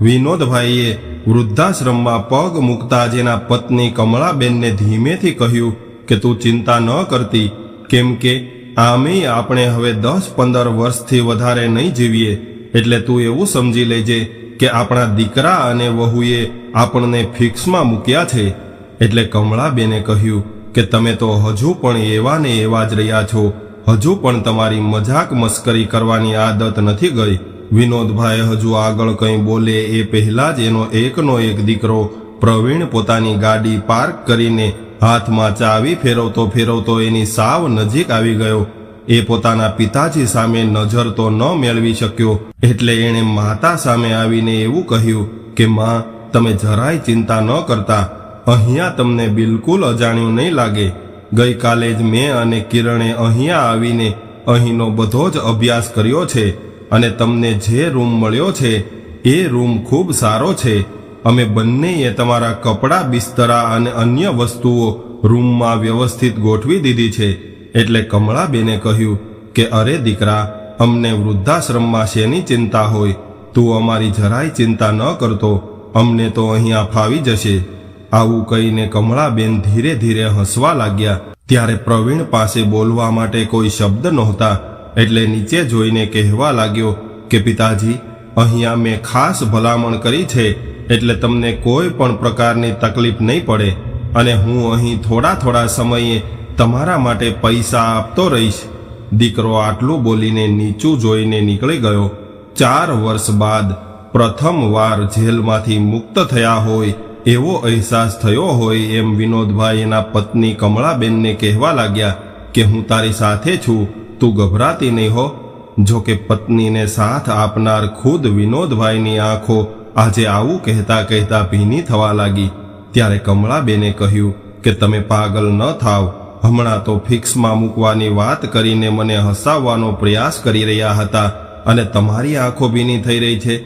વિનોદભાઈએ વૃદ્ધાશ્રમમાં પગ મૂકતા જેના પત્ની કમળાબેનને ધીમેથી કહ્યું કે તું ચિંતા ન કરતી, કેમ કે આમેય આપણે હવે દસ પંદર વર્ષથી વધારે નહીં જીવીએ. એટલે તું એવું સમજી લેજે કે આપણા દીકરા અને વહુએ આપણને ફિક્સમાં મૂક્યા છે. એટલે કમળાબેને કહ્યું કે તમે તો હજુ પણ એવા ને એવા જ રહ્યા છો. હજુ પણ તમારી મજાક મસ્કરી કરવાની આદત નથી ગઈ. વિનોદભાઈ હજુ આગળ કંઈ બોલે એ પહેલાં જ એનો એકનો એક દીકરો પ્રવીણ પોતાની ગાડી પાર્ક કરીને હાથમાં ચાવી ફેરવતો ફેરવતો એની સાવ નજીક આવી ગયો. એ પોતાના પિતાજી સામે નજર તો ન મેળવી શક્યો, એટલે એણે માતા સામે આવીને એવું કહ્યું કે, માં, તમે જરાય ચિંતા ન કરતા. અહીંયા તમને બિલકુલ અજાણ્યું નહીં લાગે. ગઈકાલે જ મેં અને કિરણે અહીંયા આવીને અહીંનો બધો જ અભ્યાસ કર્યો છે. અને તમને જે રૂમ મળ્યો છે, એ રૂમ ખૂબ સારો છે. અમે બંનેએ તમારા કપડાં, બિસ્તરા અને અન્ય વસ્તુઓ રૂમમાં વ્યવસ્થિત ગોઠવી દીધી છે. એટલે કમળાબેને કહ્યું કે, અરે દીકરા, અમને વૃદ્ધાશ્રમમાં શેની ચિંતા હોય? તું અમારી જરાય ચિંતા ન કરતો. અમને તો અહીંયા ફાવી જશે. આવું કહીને કમળાબેન ધીરે ધીરે હસવા લાગ્યા. ત્યારે પ્રવીણ પાસે બોલવા માટે કોઈ શબ્દ નહોતા. એટલે નીચે જોઈને કહેવા લાગ્યો કે, પિતાજી, અહીંયા મેં ખાસ ભલામણ કરી છે, એટલે તમને કોઈ પણ પ્રકારની તકલીફ નહીં પડે અને હું અહીં થોડા થોડા સમયે તમારા માટે પૈસા આપતો રહીશ. દીકરો આટલું બોલીને નીચું જોઈને નીકળી ગયો. ચાર વર્ષ બાદ પ્રથમ વાર જેલમાંથી મુક્ત થયા હોય એવો અહેસાસ થયો હોય એમ વિનોદભાઈ એના પત્ની કમળાબેનને કહેવા લાગ્યા કે, હું તારી સાથે છું તું ગભરાતી નહીં હો. જો કે પત્નીને સાથ આપનાર ખુદ વિનોદભાઈની આંખો આજે આવું કહેતા કહેતા ભીની થવા લાગી. ત્યારે કમળાબેને કહ્યું કે તમે પાગલ ન થાવ. હમણાં તો ફિક્સમાં મૂકવાની વાત કરીને મને હસાવવાનો પ્રયાસ કરી રહ્યા હતા અને તમારી આંખો ભીની થઈ રહી છે.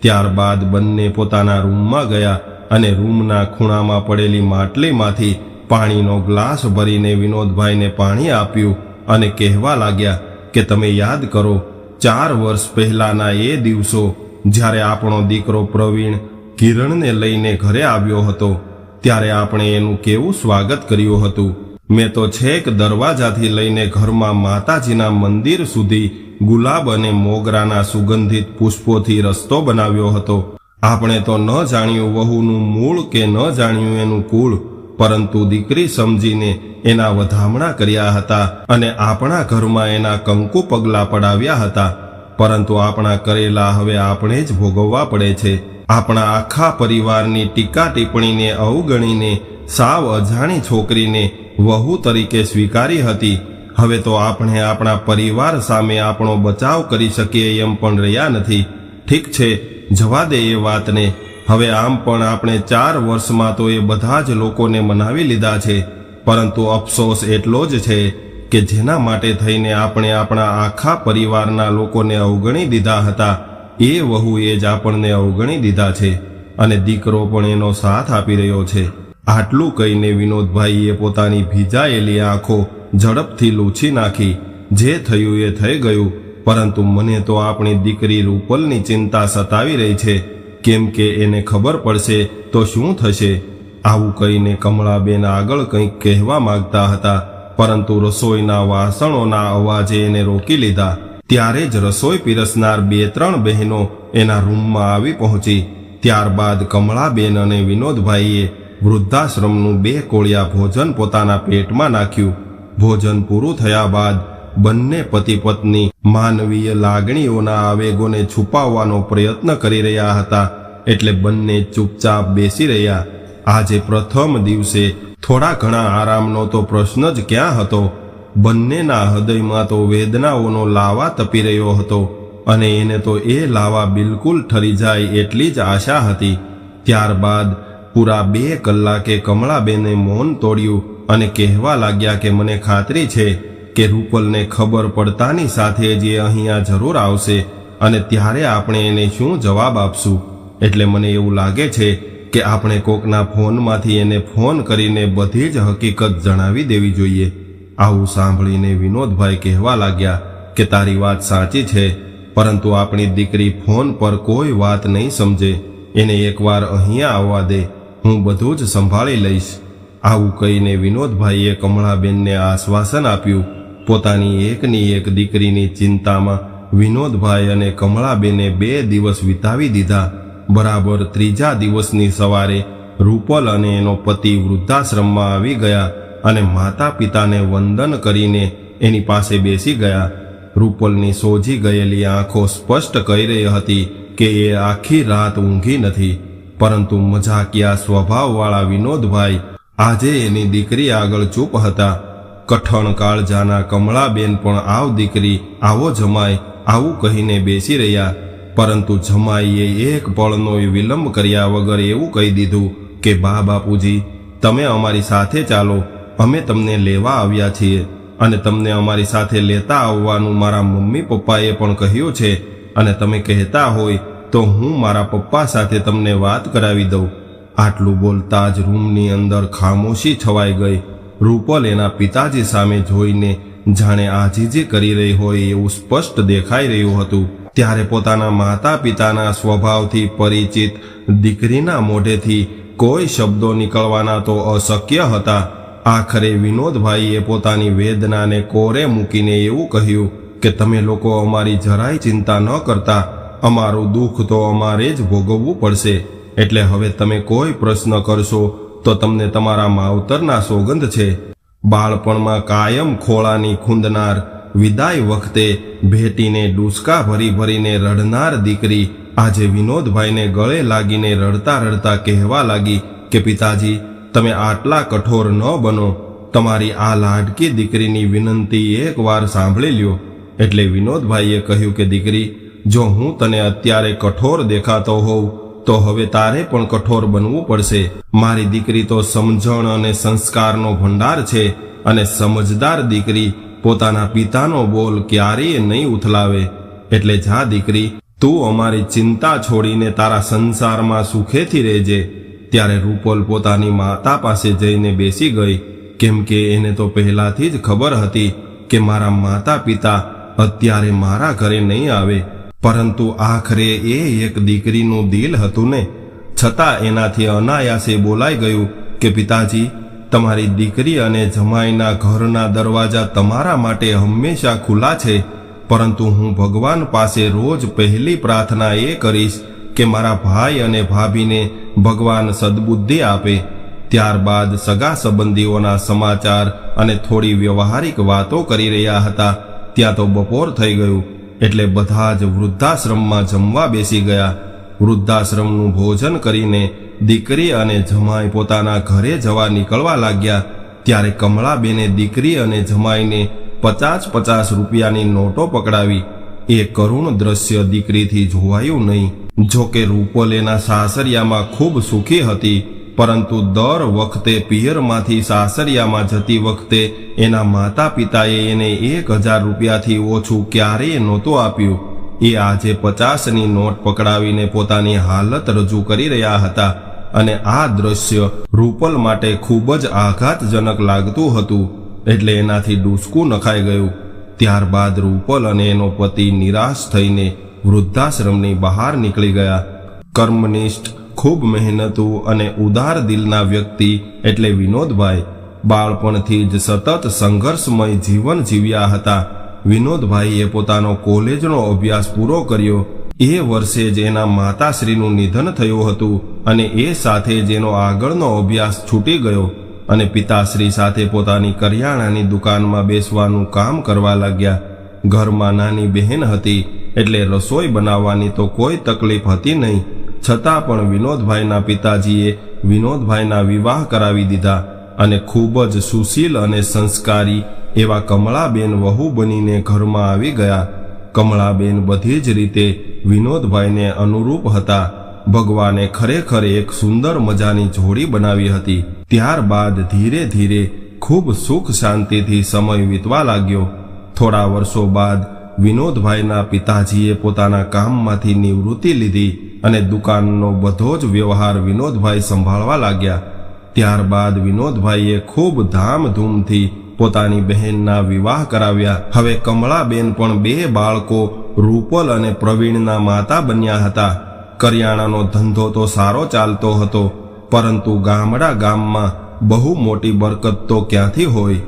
ત્યારબાદ બંને પોતાના રૂમમાં ગયા અને રૂમના ખૂણામાં પડેલી માટલીમાંથી પાણીનો ગ્લાસ ભરીને વિનોદભાઈને પાણી આપ્યું. અને કહેવા લાગ્યા કે તમે યાદ કરો, ચાર વર્ષ પહેલાના એ દિવસો જ્યારે આપણો દીકરો પ્રવીણ કિરણને લઈને ઘરે આવ્યો હતો, ત્યારે આપણે એનું કેવું સ્વાગત કર્યું હતું. મેં તો છેક દરવાજાથી લઈને ઘરમાં માતાજીના મંદિર સુધી ગુલાબ અને મોગરાના સુગંધિત પુષ્પોથી રસ્તો બનાવ્યો હતો. આપણે તો ન જાણ્યું વહુનું મૂળ કે ન જાણ્યું એનું કુળ. પરંતુ દીકરી સમજીને એના વધામણા કર્યા હતા અને આપણા ઘરમાં એના કંકુ પગલા પડાવ્યા હતા. પરંતુ આપણા કરેલા હવે આપણે જ ભોગવવા પડે છે. આપણા આખા પરિવારની ટીકા ટિપ્પણીને અવગણીને સાવ અજાણી છોકરીને વહુ તરીકે સ્વીકારી હતી. હવે તો આપણે આપણા પરિવાર સામે આપણો બચાવ કરી શકીએ એમ પણ રહ્યા નથી. ઠીક છે, જવા દે એ વાતને. હવે આમ પણ આપણે ચાર વર્ષમાં તો એ બધા જ લોકોને મનાવી લીધા છે, પરંતુ અફસોસ એટલો જ છે કે જેના માટે થઈને આપણે આપણા આખા પરિવારના લોકોને અવગણી દીધા હતા, એ વહુએ જ આપણને અવગણી દીધા છે અને દીકરો પણ એનો સાથ આપી રહ્યો છે. આટલું કહીને વિનોદભાઈએ પોતાની ભીજાયેલી આંખો ઝડપથી લૂછી નાખી. જે થયું એ થઈ ગયું, પરંતુ મને તો આપણી દીકરી રૂપલની ચિંતા સતાવી રહી છે. કેમ કે એને ખબર પડશે તો શું થશે? આવું કહીને કમળાબેન આગળ કંઈક કહેવા માંગતા હતા, પરંતુ રસોઈના વાસણોના અવાજે એને રોકી લીધા. ત્યારે જ રસોઈ પીરસનાર બે ત્રણ બહેનો એના રૂમમાં આવી પહોંચી. ત્યારબાદ કમળાબેન અને વિનોદભાઈએ વૃદ્ધાશ્રમનું બે કોળિયા ભોજન પોતાના પેટમાં નાખ્યું. ભોજન પૂરું થયા બાદ બંને પતિ પત્ની માનવીય લાગણીઓના આવેગોને છુપાવવાનો પ્રયત્ન કરી રહ્યા હતા એટલે બંને ચૂપચાપ બેસી રહ્યા. આજે પ્રથમ દિવસે થોડા ઘણા આરામનો તો પ્રશ્ન જ ક્યાં હતો? બંનેના હૃદયમાં તો વેદનાઓનો લાવા તપી રહ્યો હતો અને એને તો એ લાવા બિલકુલ ઠરી જાય એટલી જ આશા હતી. ત્યારબાદ પૂરા બે કલાકે કમળાબેને મૌન તોડ્યું અને કહેવા લાગ્યા કે મને ખાતરી છે કે રૂપલને ખબર પડતાની સાથે જ એ અહીંયા જરૂર આવશે અને ત્યારે આપણે એને શું જવાબ આપશું? એટલે મને એવું લાગે છે કે આપણે કોકના ફોનમાંથી એને ફોન કરીને બધી જ હકીકત જણાવી દેવી જોઈએ. આવું સાંભળીને વિનોદભાઈ કહેવા લાગ્યા કે તારી વાત સાચી છે, પરંતુ આપણી દીકરી ફોન પર કોઈ વાત નહીં સમજે. એને એકવાર અહીંયા આવવા દે, હું બધું જ સંભાળી લઈશ. આવું કહીને વિનોદભાઈએ કમળાબેનને આશ્વાસન આપ્યું પોતાની એકની એક દીકરીની ચિંતામાં વિનોદભાઈ અને કમળાબેને બે દિવસ વિતાવી દીધા. બરાબર ત્રીજા દિવસની સવારે રૂપલ અને એનો પતિ વૃદ્ધાશ્રમમાં આવી ગયા અને માતા પિતાને વંદન કરીને એની પાસે બેસી ગયા. રૂપલની સોજી ગયેલી આંખો સ્પષ્ટ કહી રહી હતી કે એ આખી રાત ઊંઘી નથી. પરંતુ મજાકિયા સ્વભાવવાળા વિનોદભાઈ આજે એની દીકરી આગળ ચૂપ હતા. કઠણ કાળજાના કમળાબેન પણ આવ દીકરી આવો જમાય, આવું કહીને બેસી રહ્યા. પરંતુ જમાઈએ એક પળનો વિલંબ કર્યા વગર એવું કહી દીધું કે, બા બાપુજી, તમે અમારી સાથે ચાલો, અમે તમને લેવા આવ્યા છીએ. અને તમને અમારી સાથે લેતા આવવાનું મારા મમ્મી પપ્પાએ પણ કહ્યું છે. અને તમે કહેતા હોય તો હું મારા પપ્પા સાથે તમને વાત કરાવી દઉં. આટલું બોલતા જ રૂમની અંદર ખામોશી છવાઈ ગઈ. રૂપલ એના પિતાજી સામે જોઈને જાણે આજીજી કરી રહી હોય એવું સ્પષ્ટ દેખાઈ રહ્યું હતું. ત્યારે પોતાના માતા પિતાના સ્વભાવથી પરિચિત દીકરીના મોઢેથી કોઈ શબ્દો નીકળવાના તો અશક્ય હતા. આખરે વિનોદભાઈએ પોતાની વેદનાને કોરે મૂકીને એવું કહ્યું કે, તમે લોકો અમારી જરાય ચિંતા ન કરતા. અમારું દુઃખ તો અમારે જ ભોગવવું પડશે. એટલે હવે તમે કોઈ પ્રશ્ન કરશો તો તમને તમારા માવતરના સોગંદ છે. બાળપણમાં કાયમ ખોળાની ખૂંદનાર વિદાય વખતે ભેટીને ડૂસકા ભરી ભરીને રડનાર દીકરી આજે વિનોદભાઈને ગળે લાગીને રડતા રડતા કહેવા લાગી કે, પિતાજી, તમે આટલા કઠોર ન બનો. તમારી આ લાડકી દીકરીની વિનંતી એકવાર સાંભળી લ્યો. એટલે વિનોદભાઈએ કહ્યું કે, દીકરી, જો હું તને અત્યારે કઠોર દેખાતો હોઉં તો હવે તારે પણ કઠોર બનવું પડશે. મારી દીકરી તો સમજણ અને સંસ્કારનો ભંડાર છે અને સમજદાર દીકરી પોતાના પિતાનો બોલ ક્યારેય નહીં ઉથલાવે. એટલે જા દીકરી, તું અમારી ચિંતા છોડીને તારા સંસારમાં સુખેથી રહેજે. ત્યારે રૂપોલ પોતાની માતા પાસે જઈને બેસી ગઈ. કેમ કે એને તો પહેલાથી જ ખબર હતી કે મારા માતા પિતા અત્યારે મારા ઘરે નહીં આવે. પરંતુ આખરે એ એક દીકરીનું દિલ હતું ને. છતાં એનાથી અનાયાસે બોલાઈ ગયું કે, પિતાજી, તમારી દીકરી અને જમાઈના ઘરના દરવાજા તમારા માટે હંમેશા ખુલ્લા છે. પરંતુ હું ભગવાન પાસે રોજ પહેલી પ્રાર્થના એ કરીશ કે મારા ભાઈ અને ભાભીને ભગવાન સદબુદ્ધિ આપે. ત્યારબાદ સગા સંબંધીઓના સમાચાર અને થોડી વ્યવહારિક વાતો કરી રહ્યા હતા. ત્યાં તો બપોર થઈ ગયું. એટલે બધા જ વૃદ્ધાશ્રમમાં જમવા બેસી ગયા. વૃદ્ધાશ્રમનું ભોજન કરીને દીકરી અને જમાઈ પોતાના ઘરે જવા નીકળવા લાગ્યા. ત્યારે કમળાબેને દીકરી અને જમાઈને પચાસ પચાસ રૂપિયાની નોટો પકડાવી. એ કરુણ દ્રશ્ય દીકરીથી જોવાયું નહીં. જોકે રૂપલ એના સાસરિયામાં ખૂબ સુખી હતી. પરંતુ દર વખતે પિયરમાંથી સાસરિયામાં જતી વખતે એના માતા પિતાએ એને એક હજાર રૂપિયાથી ઓછું ક્યારેય નહોતું આપ્યું. એ આજે પચાસની નોટ પકડાવીને પોતાની હાલત રજૂ કરી રહ્યા હતા અને આ દ્રશ્ય રૂપલ માટે ખૂબ જ આઘાતજનક લાગતું હતું એટલે એનાથી ડૂસકું નખાઈ ગયું. ત્યારબાદ રૂપલ અને એનો પતિ નિરાશ થઈને વૃદ્ધાશ્રમની બહાર નીકળી ગયા. કર્મનિષ્ઠ ખૂબ મહેનતુ અને ઉદાર દિલના વ્યક્તિ એટલે વિનોદભાઈ. બાળપણથી જ સતત સંઘર્ષમય જીવન જીવ્યા હતા. વિનોદભાઈએ પોતાનો કોલેજનો અભ્યાસ પૂરો કર્યો. એ વર્ષે જ એના માતાશ્રીનું નિધન થયું હતું અને એ સાથે જ એનો આગળનો અભ્યાસ છૂટી ગયો અને પિતાશ્રી સાથે પોતાની કરિયાણાની દુકાનમાં બેસવાનું કામ કરવા લાગ્યા. ઘરમાં નાની બહેન હતી એટલે રસોઈ બનાવવાની તો કોઈ તકલીફ હતી નહીં. છતાં પણ વિનોદભાઈના પિતાજીએ વિનોદભાઈના વિવાહ કરાવી દીધા અને ખૂબ જ સુશીલ અને સંસ્કારી એવા કમળાબેન વહુ બનીને ઘરમાં આવી ગયા. કમળાબેન બધી જ રીતે વિનોદભાઈને અનુરૂપ હતા. ભગવાને ખરેખર એક સુંદર મજાની જોડી બનાવી હતી. ત્યારબાદ ધીરે ધીરે ખૂબ સુખ શાંતિથી સમય વીતવા લાગ્યો. થોડા વર્ષો બાદ વિનોદભાઈના પિતાજીએ પોતાના કામમાંથી નિવૃત્તિ લીધી. અને દુકાનનો બધો જ વ્યવહાર વિનોદભાઈ સંભાળવા લાગ્યા. ત્યારબાદ વિનોદભાઈએ ખૂબ ધામધૂમથી પોતાની બહેનના વિવાહ કરાવ્યા. હવે કમળાબેન પણ બે બાળકો રૂપલ અને પ્રવીણના માતા બન્યા હતા. કરિયાણાનો ધંધો તો સારો ચાલતો હતો, પરંતુ ગામડા ગામમાં બહુ મોટી બરકત તો ક્યાંથી હોય?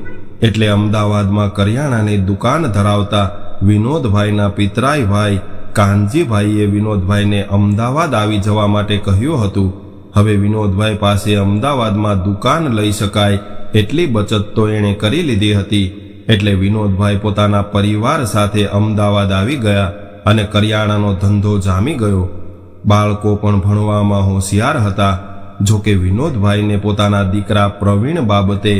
એટલે અમદાવાદમાં કરિયાણાની દુકાન ધરાવતા વિનોદભાઈના પિતરાઈ ભાઈ કાનજીભાઈએ વિનોદભાઈને અમદાવાદ આવી જવા માટે કહ્યું હતું, હવે વિનોદભાઈ પાસે અમદાવાદમાં દુકાન લઈ શકાય એટલી બચત તો એણે કરી લીધી હતી. એટલે વિનોદભાઈ પોતાના પરિવાર સાથે અમદાવાદ આવી ગયા અને કરિયાણાનો ધંધો જામી ગયો. બાળકો પણ ભણવામાં હોશિયાર હતા. જો કે વિનોદભાઈને પોતાના દીકરા પ્રવીણ બાબતે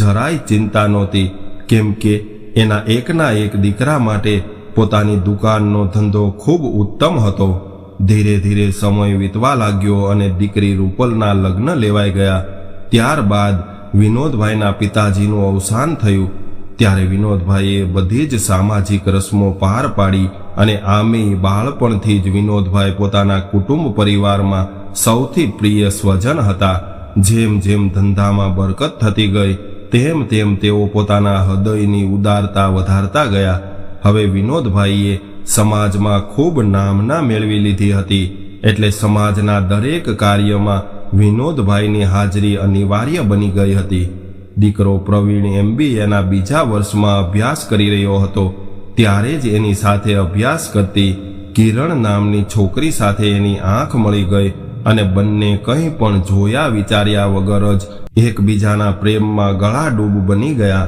જરાય ચિંતા નહોતી, કેમ કે એના એકના એક દીકરા માટે પોતાની દુકાનનો ધંધો ખૂબ ઉત્તમ હતો. ધીરે ધીરે સમય વીતવા લાગ્યો અને દીકરી રૂપલના લગ્ન લેવાઈ ગયા. ત્યારબાદ વિનોદભાઈના પિતાજીનું અવસાન થયું. ત્યારે વિનોદભાઈએ બધી જ સામાજિક રસમો પાર પાડી અને આમે બાળપણથી જ વિનોદભાઈ પોતાના કુટુંબ પરિવારમાં સૌથી પ્રિય સ્વજન હતા. જેમ જેમ ધંધામાં બરકત થતી ગઈ, તેમ તેમ તેઓ પોતાના હૃદયની ઉદારતા વધારતા ગયા. હવે વિનોદભાઈએ સમાજમાં ખૂબ નામના મેળવી લીધી હતી. એટલે સમાજના દરેક કાર્યમાં વિનોદભાઈની હાજરી અનિવાર્ય બની ગઈ હતી. દીકરો પ્રવીણ એમબીએના બીજા વર્ષમાં અભ્યાસ કરી રહ્યો હતો. ત્યારે જ એની સાથે અભ્યાસ કરતી કિરણ નામની છોકરી સાથે એની આંખ મળી ગઈ અને બંને કંઈ પણ જોયા વિચાર્યા વગર જ એકબીજાના પ્રેમમાં ગળાડૂબ બની ગયા.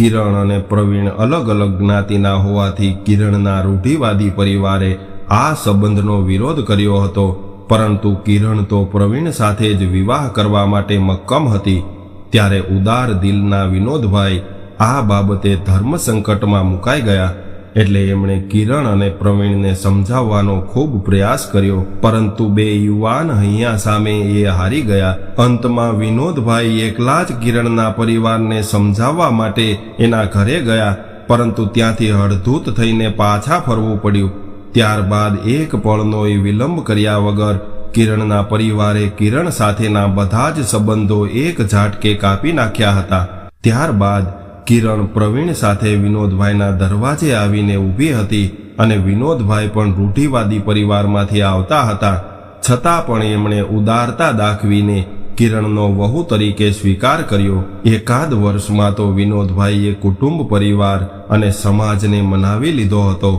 કિરણ અને પ્રવીણ અલગ અલગ જ્ઞાતિના હોવાથી કિરણના રૂઢિવાદી પરિવારે આ સંબંધનો વિરોધ કર્યો હતો. પરંતુ કિરણ તો પ્રવીણ સાથે જ વિવાહ કરવા માટે મક્કમ હતી. ત્યારે ઉદાર દિલના વિનોદભાઈ આ બાબતે ધર્મ સંકટમાં મુકાઈ ગયા. એટલે એમણે કિરણ અને પ્રવીણને સમજાવવાનો ખૂબ પ્રયાસ કર્યો, પરંતુ બે યુવાન હૈયા સામે એ હારી ગયા. અંતમાં વિનોદભાઈ એકલા જ કિરણના પરિવારને સમજાવવા માટે એના ઘરે ગયા, પરંતુ ત્યાંથી હળધૂત થઈને પાછા ફરવું પડ્યું. ત્યારબાદ એક પળનોય વિલંબ કર્યા વગર કિરણના પરિવારે કિરણ સાથેના બધા જ સંબંધો એક ઝાટકે કાપી નાખ્યા હતા. ત્યારબાદ કિરણ પ્રવીણ સાથે વિનોદભાઈના દરવાજે આવીને ઊભી હતી અને વિનોદભાઈ પણ રૂઢિવાદી પરિવારમાંથી આવતા હતા, છતાં પણ એમણે ઉદારતા દાખવીને કિરણનો વહુ તરીકે સ્વીકાર કર્યો. એકાદ વર્ષમાં તો વિનોદભાઈએ કુટુંબ પરિવાર અને સમાજને મનાવી લીધો હતો.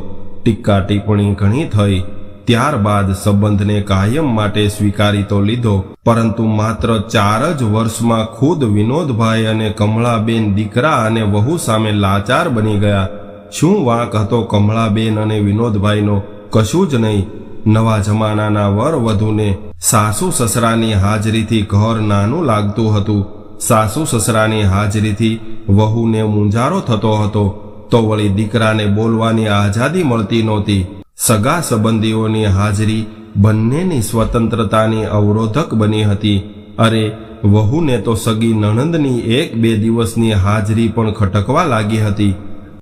ટીક્કા ટિપ્પણી ઘણી થઈ. ત્યારબાદ સંબંધને કાયમ માટે સ્વીકારી તો લીધો, પરંતુ માત્ર ચાર જ વર્ષમાં ખુદ વિનોદભાઈ અને કમળાબેન દીકરા અને વહુ સામે લાચાર બની ગયા. શું વાંક હતો કમળાબેન અને વિનોદભાઈનો? કશું જ નહીં. નવા જમાનાના વર વધુને સાસુ સસરાની હાજરીથી ઘર નાનું લાગતું હતું. સાસુ સસરાની હાજરીથી વહુને મૂંઝારો થતો હતો. તો વળી દીકરાને બોલવાની આઝાદી મળતી નહોતી. સગા સંબંધીઓની હાજરી બંનેની સ્વતંત્રતાની અવરોધક બની હતી. અરે, વહુને તો સગી નણંદની એક બે દિવસની હાજરી પણ ખટકવા લાગી હતી.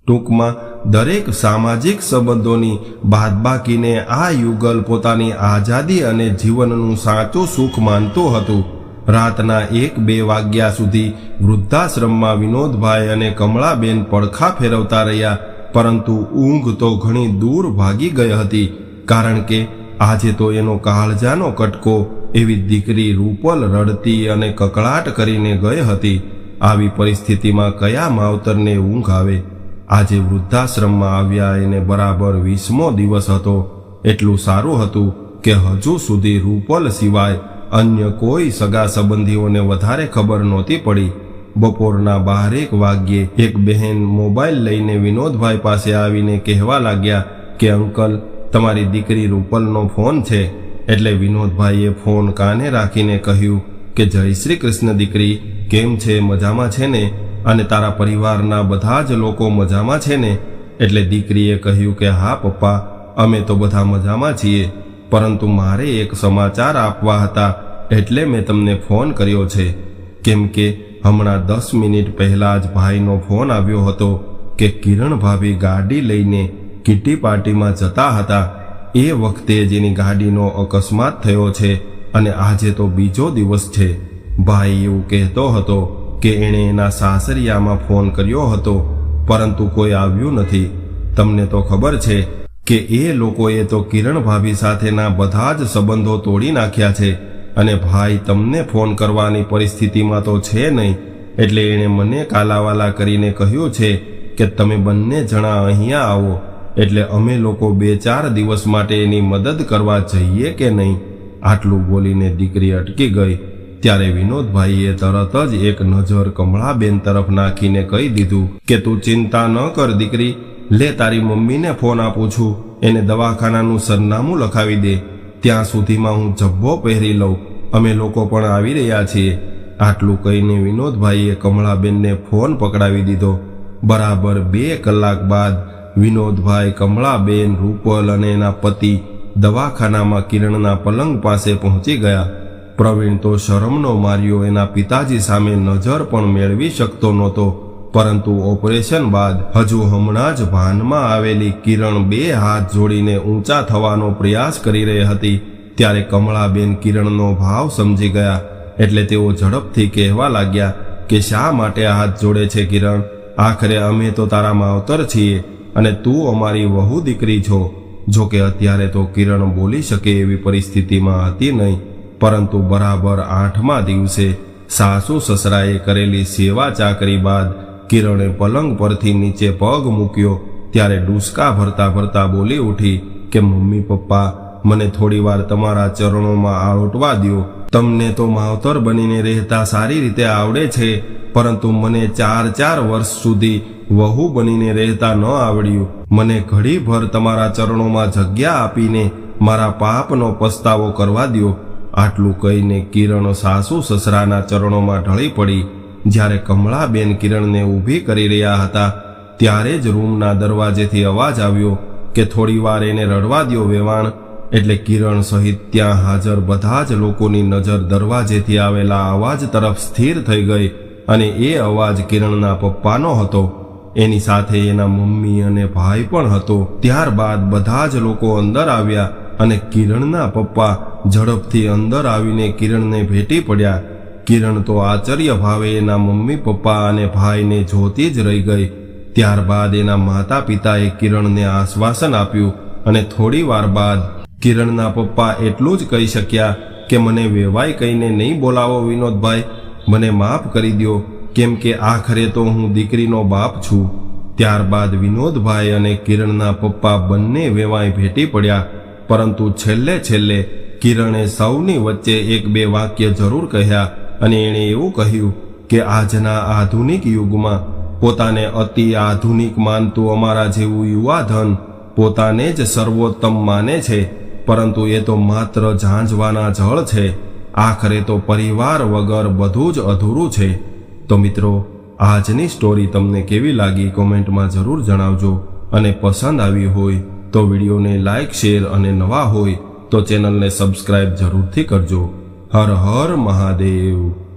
ટૂંકમાં, દરેક સામાજિક સંબંધોની બાદબાકીને આ યુગલ પોતાની આઝાદી અને જીવનનું સાચું સુખ માનતું હતું. રાતના એક બે વાગ્યા સુધી વૃદ્ધાશ્રમમાં વિનોદભાઈ અને કમળાબેન પડખા ફેરવતા રહ્યા. પરંતુ ઊંઘ તો ઘણી દૂર ભાગી ગઈ હતી, કારણ કે આજે તો એનો કાળજાનો કટકો એવી દીકરી રૂપલ રડતી અને કકળાટ કરીને ગઈ હતી. આવી પરિસ્થિતિમાં કયા માવતરને ઊંઘ આવે? આજે વૃદ્ધાશ્રમમાં આવ્યા એને બરાબર વીસમો દિવસ હતો. એટલું સારું હતું કે હજુ સુધી રૂપલ સિવાય અન્ય કોઈ સગા સંબંધીઓને વધારે ખબર નહોતી પડી. બપોરના બારેક વાગ્યે એક બહેન મોબાઈલ લઈને વિનોદભાઈ પાસે આવીને કહેવા લાગ્યા કે, અંકલ, તમારી દીકરી રૂપલનો ફોન છે. એટલે વિનોદભાઈએ ફોન કાને રાખીને કહ્યું કે, જય શ્રી કૃષ્ણ દીકરી, કેમ છે? મજામાં છે ને? અને તારા પરિવારના બધા જ લોકો મજામાં છે ને? એટલે દીકરીએ કહ્યું કે, હા પપ્પા, અમે તો બધા મજામાં છીએ, પરંતુ મારે એક સમાચાર આપવા હતા, એટલે મેં તમને ફોન કર્યો છે. કેમ કે હમણાં દસ મિનિટ પહેલા જ ભાઈનો ફોન આવ્યો હતો કે કિરણ ભાભી ગાડી લઈને કિટી પાર્ટીમાં જતા હતા. એ વખતે જેની ગાડીનો અકસ્માત થયો છે અને આજે તો બીજો દિવસ છે. ભાઈ એવું કહેતો હતો કે એણે એના સાસરિયામાં ફોન કર્યો હતો, પરંતુ કોઈ આવ્યું નથી. તમને તો ખબર છે કે એ લોકોએ તો કિરણ ભાભી સાથેના બધા જ સંબંધો તોડી નાખ્યા છે. અને ભાઈ તમને ફોન કરવાની પરિસ્થિતિમાં તો છે નહીં. એટલે એણે મને કાલાવાલા કરીને કહ્યું છે કે તમે બંને જણા અહીંયા આવો. એટલે અમે લોકો બે ચાર દિવસ માટે એની મદદ કરવા જઈએ કે નહીં? આટલું બોલીને દીકરી અટકી ગઈ. ત્યારે વિનોદભાઈએ તરત જ એક નજર કમળાબેન તરફ નાખીને કહી દીધું કે, તું ચિંતા ન કર દીકરી. લે તારી મમ્મીને ફોન આપું છું. એને દવાખાનાનું સરનામું લખાવી દે. ત્યાં સુધીમાં હું જબ્બો પહેરી લઉં. અમે લોકો પણ આવી રહ્યા છીએ. આટલું કહીને વિનોદભાઈએ કમળાબેનને ફોન પકડાવી દીધો. બરાબર બે કલાક બાદ વિનોદભાઈ કમળાબેન, રૂપલ અને એના પતિ દવાખાનામાં કિરણના પલંગ પાસે પહોંચી ગયા. પ્રવીણ તો શરમનો માર્યો, એના પિતાજી સામે નજર પણ મેળવી શકતો નહોતો. પરંતુ ઓપરેશન બાદ હજુ હમણાં જ ભાનમાં આવેલી કિરણ બે હાથ જોડીને ઊંચા થવાનો પ્રયાસ કરી રહી હતી. ત્યારે કમળાબેન કિરણનો ભાવ સમજી ગયા. એટલે તેઓ ઝડપથી કહેવા લાગ્યા કે શા માટે હાથ જોડે છે કિરણ? આખરે અમે તો તારા માવતર છીએ અને તું અમારી વહુ દીકરી છો. જો કે અત્યારે તો કિરણ બોલી શકે એવી પરિસ્થિતિમાં હતી નહીં. પરંતુ બરાબર આઠમા દિવસે સાસુ સસરાએ કરેલી સેવા ચાકરી બાદ કિરણે પલંગ પરથી નીચે પગ મૂક્યો. ત્યારે ડૂસકા ભરતા ભરતા બોલી ઉઠી કે, મમ્મી, પપ્પા, મને થોડી વાર તમારા ચરણોમાં આળોટવા દ્યો. તમને તો માવતર બનીને રહેતા સારી રીતે આવડે છે, પરંતુ મને ચાર ચાર વર્ષ સુધી વહુ બનીને રહેતા ન આવડ્યું. મને ઘડીભર તમારા ચરણોમાં જગ્યા આપીને મારા પાપનો પસ્તાવો કરવા દ્યો. આટલું કહીને કિરણ સાસુ સસરાના ચરણોમાં ઢળી પડી. જ્યારે કમળાબેન કિરણને ઊભી કરી રહ્યા હતા, ત્યારે જ રૂમના દરવાજેથી અવાજ આવ્યો કે થોડી વાર એને રડવા દ્યો વેવાણ, એટલે કિરણ સહિત ત્યાં હાજર બધા જ લોકોની નજર દરવાજેથી આવેલા અવાજ તરફ સ્થિર થઈ ગઈ અને એ અવાજ કિરણના પપ્પાનો હતો. એની સાથે એના મમ્મી અને ભાઈ પણ હતો. ત્યારબાદ બધા જ લોકો અંદર આવ્યા અને કિરણના પપ્પા ઝડપથી અંદર આવીને કિરણને ભેટી પડ્યા. કિરણ તો આશ્ચર્ય ભાવે એના મમ્મી, પપ્પા અને ભાઈને જોતી જ રહી ગઈ. ત્યારબાદ એના માતા પિતાએ કિરણને આશ્વાસન આપ્યું અને થોડી વાર બાદ કિરણના પપ્પા એટલું જ કહી શક્યા કે, મને વેવાય કહીને નહીં બોલાવો વિનોદભાઈ. મને માફ કરી દ્યો. કેમ કે આખરે તો હું દીકરીનો બાપ છું. ત્યારબાદ વિનોદભાઈ અને કિરણના પપ્પા બંને વેવાય ભેટી પડ્યા. પરંતુ છેલ્લે છેલ્લે કિરણે સૌની વચ્ચે એક બે વાક્ય જરૂર કહ્યા. અને એણે એવું કહ્યું કે આજના આધુનિક યુગમાં પોતાને અતિ આધુનિક માનતું અમારા જેવું યુવાધન પોતાને જ સર્વોત્તમ માને છે, પરંતુ એ તો માત્ર ઝાંઝવાના જળ છે. આખરે તો પરિવાર વગર બધું જ અધૂરું છે. તો મિત્રો, આજની સ્ટોરી તમને કેવી લાગી કોમેન્ટમાં જરૂર જણાવજો. અને પસંદ આવી હોય તો વિડીયોને લાઇક શેર અને નવા હોય તો ચેનલને સબસ્ક્રાઇબ જરૂરથી કરજો. હર હર મહાદેવ.